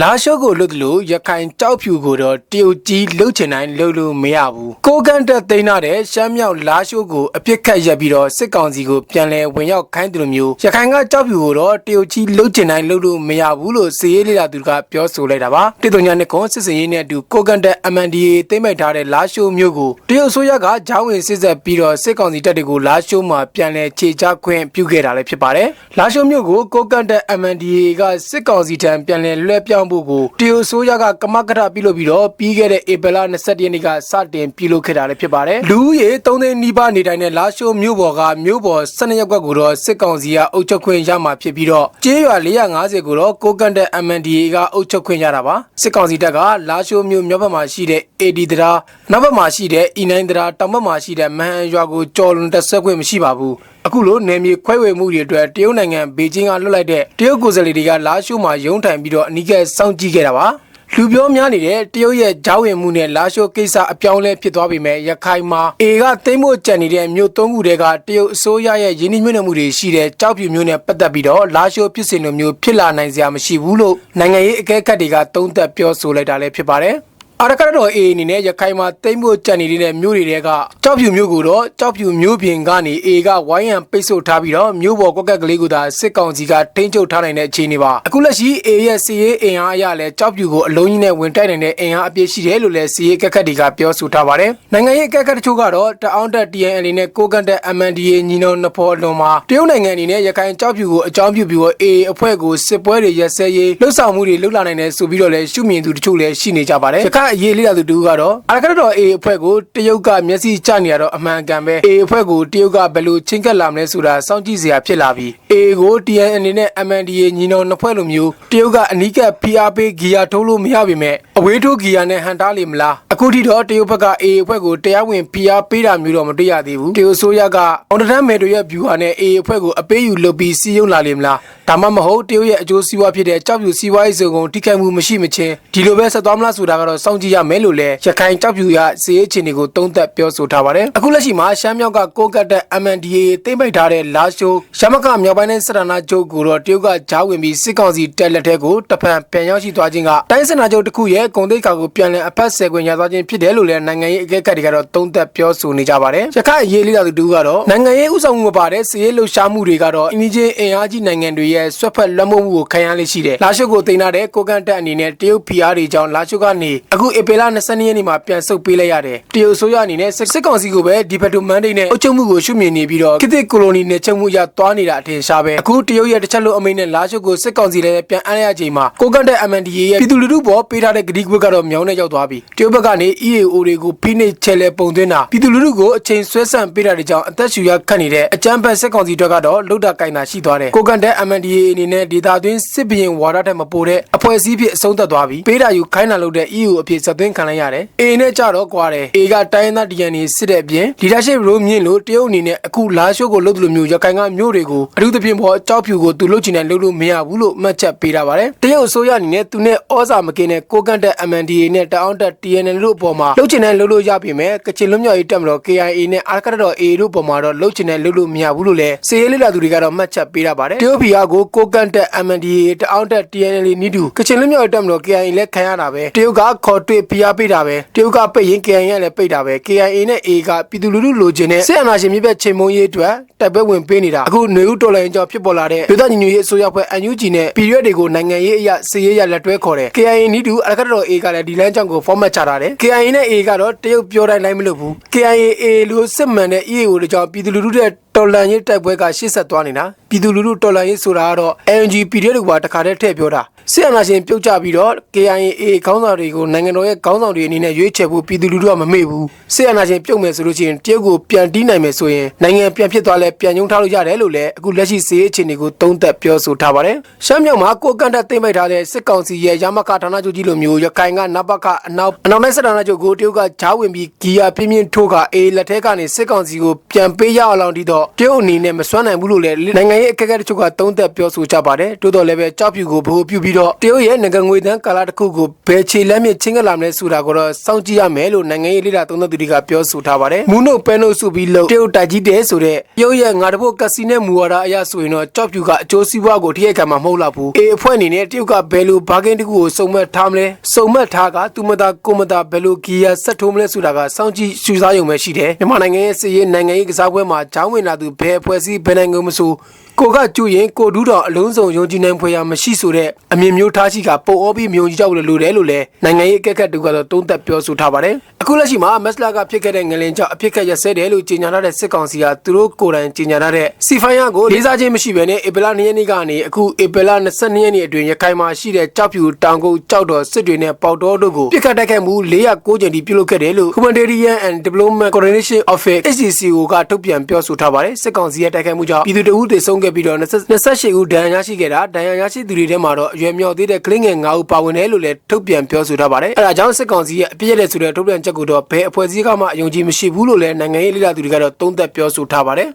လာရှုပ်ကိုလွတ်တယ်လို့ရခိုင်ကြောက်ဖြူကိုတော့တရုတ်ကြီးလှုပ်ချင်တိုင်းလှုပ်လို့မရဘူးကိုကန်တက်သိမ်းထားတဲ့ရှမ်းမြောက်လာရှုပ်ကိုအပြစ်ခတ်ရက်ပြီးတော့စစ်ကောင်စီကိုပြန်လဲဝင်ရောက်ခိုင်းတယ်လို့မျိုးရခိုင်ကကြောက်ဖြူကိုတော့တရုတ်ကြီးလှုပ်ချင်တိုင်းလှုပ်လို့မရဘူးလို့စီရေးလေးလာသူကပြောဆိုလိုက်တာပါတိတုံညာနဲ့ကွန်စစ်စင်ရေးနဲ့အတူကိုကန်တက် MNDA သိမ်းပိုက်ထားတဲ့လာရှုပ်မျိုးကိုတရုတ်ဆိုရကဂျောင်းဝင်စစ်ဆက်ပြီးတော့စစ်ကောင်စီတပ်တွေကိုလာရှုပ်မှာပြန်လဲခြေချခွင့်ပြုခဲ့တာလည်းဖြစ်ပါတယ်လာရှုပ်မျိုးကိုကိုကန်တက် MNDA ကစစ်ကောင်စီထံပြန်လဲလွှဲပြောင်းဖို့ကိုတရုတ်ဆိုရကကမကထပြုလုပ်ပြီးတော့ပြီးခဲ့တဲ့ဧပြီလ22ရက်နေ့ကစတင်ပြုလုပ်ခဲ့တာလည်းဖြစ်ပါတယ်လူဦးရေ3သိန်းနီးပါးနေတိုင်းတဲ့လာရှုပ်မျိုးပေါ်ကမျိုးပေါ်12ရပ်ကွက်ကိုတော့စစ်ကောင်စီကအုပ်ချုပ်ခွင့်ရမှာဖြစ်ပြီးတော့ကျေးရွာ450ကိုတော့ကိုကန်တက် MNDA ကအုပ်ချုပ်ခွင့်ရတာပါစစ်ကောင်စီတပ်ကလာရှုပ်မျိုးမြောက်ဘက်မှာရှိတဲ့ AD တရာနောက်ဘက်မှာရှိတဲ့ E9 တရာတောင်ဘက်မှာရှိတဲ့မဟန်ရွာကိုကြော်လွန်တက်ဆက်ခွင့်မရှိပါဘူး အခုလိုနယ်မြေခွဲဝေမှုတွေအတွက်တရုတ်နိုင်ငံဘေကျင်းကလွတ်လိုက်တဲ့တရုတ်ကိုယ်စားလှယ်တွေကလာရှိုးမှာရုံးထိုင်ပြီးတော့အနီးကပ်စောင့်ကြည့်ခဲ့တာပါလူပြောများနေတဲ့တရုတ်ရဲ့ဂျောင်းဝင်မှုနဲ့လာရှိုးကိစ္စအပြောင်းလဲဖြစ်သွားပြီမဲ့ရခိုင်မှာအေကသိမ့်ဖို့ကြံနေတဲ့မြို့သုံးခုတည်းကတရုတ်အစိုးရရဲ့ရင်းနှီးမြှုပ်နှံမှုတွေရှိတဲ့ကြောက်ဖြူမျိုးနဲ့ပတ်သက်ပြီးတော့လာရှိုးဖြစ်စဉ်လိုမျိုးဖြစ်လာနိုင်စရာမရှိဘူးလို့နိုင်ငံရေးအကဲခတ်တွေကသုံးသပ်ပြောဆိုလိုက်တာလည်းဖြစ်ပါတယ် အာရကရတော်အေအနေနဲ့ရခိုင်မှာတိမ့်ဖို့ကြံနေတဲ့မြို့တွေကကြောက်ဖြူမြို့ကိုတော့ကြောက်ဖြူမြို့ပြင်ကနေအေကဝိုင်းရန်ပိတ်ဆို့ထားပြီးတော့မြို့ပေါ်ကွက်ကက်ကလေးကိုသာစစ်ကောင်စီကထိန်းချုပ်ထားနိုင်တဲ့အခြေအနေပါအခုလက်ရှိအေရဲ့စီရေးအင်အားအရလည်းကြောက်ဖြူကိုအလုံးကြီးနဲ့ဝင်တိုက်နိုင်တဲ့အင်အားအပြည့်ရှိတယ်လို့လည်းစီရေးကက်ကက်တွေကပြောဆိုထားပါတယ်နိုင်ငံရေးကက်ကက်တချို့ကတော့တအောင်းတက် TNL နဲ့ကိုကန်တက် MNDA ညီနောင်နှစ်ဖော်အလွန်မှာတရုတ်နိုင်ငံအနေနဲ့ရခိုင်ကြောက်ဖြူကိုအကြောင်းပြုပြီးတော့အေအဖွဲ့ကိုစစ်ပွဲတွေရက်စဲရေးလှုပ်ဆောင်မှုတွေလှုပ်လာနိုင်တယ်ဆိုပြီးတော့လည်းရှုမြင်သူတချို့လည်းရှိနေကြပါတယ်ရခိုင်အရေးလေးလာသူတူကတော့အရကတော် A အဖွဲ့ကိုတရုတ်ကမျက်စိကျနေရတော့အမှန်ကန်ပဲ A အဖွဲ့ကိုတရုတ်ကဘယ်လိုချင်းကပ်လာမလဲဆိုတာစောင့်ကြည့်စရာဖြစ်လာပြီ A ကို TN အနေနဲ့ MNDA ညီနောင်နှစ်ဖွဲ့လိုမျိုးတရုတ်ကအနီးကပ်ဖိအားပေးဂီယာထိုးလို့မရပါပဲအဝေးထိုးဂီယာနဲ့ဟန်တားလိမ့်မလားအခုထိတော့တရုတ်ဘက်က A အဖွဲ့ကိုတရားဝင်ဖိအားပေးတာမျိုးတော့မတွေ့ရသေးဘူးတရုတ်ဆိုရကအောင်တန်းမဲတို့ရဲ့ဗျူဟာနဲ့ A အဖွဲ့ကိုအပေးယူလုပ်ပြီးစီးရုံးလာလိမ့်မလားဒါမှမဟုတ်တရုတ်ရဲ့အကျိုးစီးပွားဖြစ်တဲ့ကြောက်ဖြူစီးပွားရေးစုံကုန်ထိခိုက်မှုမရှိမချင်းဒီလိုပဲဆက်သွားမလားဆိုတာကတော့စောင့်ကြည့်ရမယ်လို့လည်းရခိုင်ကြောက်ဖြူရစီးရေးချင်းတွေကိုတုံးသက်ပြောဆိုထားပါတယ်အခုလက်ရှိမှာရှမ်းမြောက်ကကိုကတ်တဲ့ MNDA တိမ့်ပိတ်ထားတဲ့လာရှိုးရှမ်းမကမြောက်ပိုင်းနဲ့စရနာကျုပ်ကိုတော့တရုတ်ကဂျားဝင်ပြီးစစ်ကောင်စီတက်လက်ထဲကိုတဖန်ပြန်ရောက်ရှိသွားခြင်းကတိုင်းစနာကျုပ်တစ်ခုရဲ့ဂုံတိတ်ခါကိုပြန်လည်အဖက်ဆယ်ခွင့်ရသွားခြင်းဖြစ်တယ်လို့လည်းနိုင်ငံရေးအကဲခတ်တွေကတော့တုံးသက်ပြောဆိုနေကြပါတယ်ရခိုင်အရေးလေးတော်သူကတော့နိုင်ငံရေးဥဆောင်မှုမပါတဲ့စီးရေးလှုပ်ရှားမှုတွေကတော့အင်းကြီးအင်အားကြီးနိုင်ငံတွေရဲ့ဆွတ်ဖက်လွှမ်းမိုးမှုကိုခံရလိမ့်ရှိတယ်လာရှုကိုတင်လာတဲ့ကိုကန်တက်အနေနဲ့တရုတ်ဖီအားတွေကြောင့်လာရှုကနေအခုဧပြီလ22ရက်နေ့မှာပြန်ဆုတ်ပေးလိုက်ရတယ်တရုတ်ဆိုရအနေနဲ့စစ်ကောင်စီကိုပဲဒီဖက်တိုမန်ဒိတ်နဲ့အုပ်ချုပ်မှုကိုရှုမြင်နေပြီးတော့ခေတ်သစ်ကိုလိုနီနဲ့ချုပ်မှုရသွားနေတာအထင်ရှားပဲအခုတရုတ်ရဲ့တစ်ချက်လုံးအမိန့်နဲ့လာရှုကိုစစ်ကောင်စီလည်းပြန်အမ်းရချိန်မှာကိုကန်တက် MNDA ရဲ့ပြည်သူလူထုပေါ်ပေးထားတဲ့ဂတိကွက်ကတော့မြောင်းနဲ့ရောက်သွားပြီတရုတ်ဘက်ကနေ EAO တွေကိုဖိနှိပ်ချဲလဲပုံသွင်းတာပြည်သူလူထုကိုအချိန်ဆွဲဆန့်ပေးတာတွေကြောင့်အသက်ရှူရခတ်နေတဲ့အကြမ်းဖက်စစ်ကောင်စီတွေကတော့လုဒ္ဒကင်တာရှိသွားတယ်ကိုကန်တက် MNDA အနေနဲ့ဒေတာသွင်းစစ်ဘရင်ဝါဒထက်မပိုတဲ့အဖွဲ့အစည်းဖြစ်အဆုံးသတ်သွားပြီပေးတာယူခိုင်းတာလုပ်တဲ့ EU အဖြစ်ဆက်သွင်းခံလိုက်ရတယ်။ A နဲ့ကြတော့ကွာတယ်။ A ကတိုင်းရင်းသား DNA စစ်တဲ့အပြင် leadership role မြင့်လို့တရုတ်အနေနဲ့အခုလာရှိုးကိုလုပ်တယ်လို့မျိုးရခိုင်ကမျိုးတွေကိုအထူးသဖြင့်ပေါ်ကြောက်ဖြူကိုသူလုပ်ချင်တယ်လုပ်လို့မရဘူးလို့မှတ်ချက်ပေးတာပါတယ်။တရုတ်အစိုးရအနေနဲ့သူနဲ့ဩဇာမကင်းတဲ့ကိုကန်တက် MNDA နဲ့တအောင်းတက် TNL တို့အပေါ်မှာလုပ်ချင်တယ်လုပ်လို့ရပြီမဲ့ကချင်လွတ်မြောက်ရေးတပ်မတော် KIA နဲ့အာကရတော် A တို့အပေါ်မှာတော့လုပ်ချင်တယ်လုပ်လို့မရဘူးလို့လည်းစေရေးလေးလာသူတွေကတော့မှတ်ချက်ပေးတာပါတယ်။တရုတ်ဖီယာကိုကိုကန်တက် MNDA တအောင်းတက် TNL နီးတူကချင်လွတ်မြောက်ရေးတပ်မတော် KIA လည်းခံရတာပဲတရုတ်ကခေါ်တွေ့ဖိအားပေးတာပဲတရုတ်ကပိတ်ရင် KIA ကလည်းပိတ်တာပဲ KIA နဲ့ A ကပြည်သူလူထုလိုချင်တဲ့စစ်အာဏာရှင်မြစ်ဘက်ချိန်မုံရေးအတွက်တိုက်ပွဲဝင်ပေးနေတာအခုနေဦးတော်လိုင်းကြောင့်ဖြစ်ပေါ်လာတဲ့ဒေသညီညွတ်ရေးအစိုးရဖွဲ့ NUG နဲ့ပြည်ရွက်တွေကိုနိုင်ငံရေးအရစီရေးရလက်တွဲခေါ်တယ် KIA နီးတူအရကတော် A ကလည်းဒီလမ်းကြောင့်ကို format ချထားတယ် KIA နဲ့ A ကတော့တရုတ်ပြောတိုင်းလိုက်မလို့ဘူး KIA A လို့စစ်မှန်တဲ့ EAO တွေကြောင့်ပြည်သူလူထုတဲ့တော်လန်ရေးတိုက်ပွဲကရှေ့ဆက်သွားနေတာပြည်သူလူထုတော်လန်ရေးဆိုတာကတော့ NG PDF တွေကတခါတည်းထည့်ပြောတာစစ်အာဏာရှင်ပြုတ်ကျပြီးတော့ KIA ခေါင်းဆောင်တွေကိုနိုင်ငံတော်ရဲ့ခေါင်းဆောင်တွေအနေနဲ့ရွေးချယ်ဖို့ပြည်သူလူထုကမမေ့ဘူးစစ်အာဏာရှင်ပြုတ်မယ်ဆိုလို့ရှိရင်တရုတ်ကိုပြန်တီးနိုင်မယ်ဆိုရင်နိုင်ငံပြန်ဖြစ်သွားလဲပြန်ညှုံထားလို့ရတယ်လို့လည်းအခုလက်ရှိစီးရေးအခြေအနေကိုသုံးသပ်ပြောဆိုထားပါတယ်ရှမ်းမြောက်မှာကိုကန့်တက်သိမ့်ပိုက်ထားတဲ့စစ်ကောင်စီရဲ့ရမကဌာနချုပ်ကြီးလိုမျိုးရခိုင်ကနဘကအနောက်အနောက်နဲ့စစ်ဌာနချုပ်ကိုတရုတ်ကဂျားဝင်ပြီးဂီယာပြင်းပြင်းထိုးကအေးလက်ထက်ကနေစစ်ကောင်စီကိုပြန်ပေးရအောင်လောင်တီတော့တော့တရုတ်အနေနဲ့မစွမ်းနိုင်ဘူးလို့လည်းနိုင်ငံရေးအခက်အခဲတချို့ကသုံးသပ်ပြောဆိုကြပါတယ်တိုးတော်လည်းပဲကြောက်ဖြူကိုဗဟိုပြုပြီးတော့တရုတ်ရဲ့နိုင်ငံငွေတန်းကာလတစ်ခုကိုဘယ်ခြေလမ်းမြင့်ချင်းကလာမလဲဆိုတာကိုတော့စောင့်ကြည့်ရမယ်လို့နိုင်ငံရေးလေ့လာသုံးသပ်သူတွေကပြောဆိုထားပါတယ်မူနိုပဲနိုစုပြီးလို့တရုတ်တိုက်ကြီးတဲ့ဆိုတဲ့တရုတ်ရဲ့ငါတဘုတ်ကစီနဲ့မူဝါဒအရဆိုရင်တော့ကြောက်ဖြူကအကျိုးစီးပွားကိုထိရိုက်ခံမှာမဟုတ်တော့ဘူးအေအဖွဲ့အနေနဲ့တရုတ်ကဘယ်လိုဘာဂိန်းတစ်ခုကိုစုံမက်ထားမလဲစုံမက်ထားကသူမသာကိုမသာဘယ်လိုဂီယာဆက်ထိုးမလဲဆိုတာကစောင့်ကြည့်ရှုစားရုံပဲရှိတယ်မြန်မာနိုင်ငံရဲ့စီးရေးနိုင်ငံရေးကစားပွဲမှာဂျောင်းဝင်လာသူဘယ်အဖွဲ့အစည်းဘယ်နိုင်ငံမဆိုကိုကကျူရင်ကိုဒူးတော်အလုံးစုံယုံကြည်နိုင်ဖွယ်ရာမရှိဆိုတဲ့အမြင်မျိုးထားရှိကပုံအောပြီးမြုံကြည့်ကြလို့လိုတယ်လို့လည်းနိုင်ငံရေးအကဲခတ်တူကတော့တုံးသက်ပြောဆိုထားပါတယ်အခုလက်ရှိမှာမက်စလာကဖြစ်ခဲ့တဲ့ငလင်ကြောင့်အဖြစ်ခက်ရဆဲတယ်လို့ကြေညာထားတဲ့စစ်ကောင်စီကသူတို့ကိုယ်တိုင်ကြေညာထားတဲ့စီဖိုင်ယာကိုလေးစားခြင်းမရှိဘဲနဲ့ဧပြီလ2ရက်နေ့ကနေအခုဧပြီလ22ရက်နေ့အတွင်းရခိုင်မှာရှိတဲ့ကြောက်ဖြူတောင်ကုန်းကြောက်တော်စစ်တွေနဲ့ပေါတော်တို့ကိုပြစ်ခတ်တိုက်ခိုက်မှု409ကြိမ်တိပြုလုပ်ခဲ့တယ်လို့ Humanitarian and Development Coordination Office HCCO ကထုတ်ပြန်ပြောဆိုထားပါတယ်စစ်ကောင်စီရဲ့တိုက်ခိုက်မှုကြောင့်ပြည်သူတအုပ်တွေဆုံးခဲ့ပြီးတော့28ဦးဒဏ်ရာရရှိခဲ့တာဒဏ်ရာရရှိသူတွေထဲမှာတော့အရွယ်မြောက်သေးတဲ့ကလင်းငယ်9ဦးပါဝင်တယ်လို့လည်းထုတ်ပြန်ပြောဆိုထားပါတယ်အဲဒါကြောင့်စစ်ကောင်စီရဲ့အပြစ်ရတဲ့ဆိုတဲ့ထုတ်ပြန်ချက်ကိုတော့ဘယ်အဖွဲ့အစည်းကမှအယုံကြည်မရှိဘူးလို့လည်းနိုင်ငံရေးလေ့လာသူတွေကတော့သုံးသပ်ပြောဆိုထားပါတယ်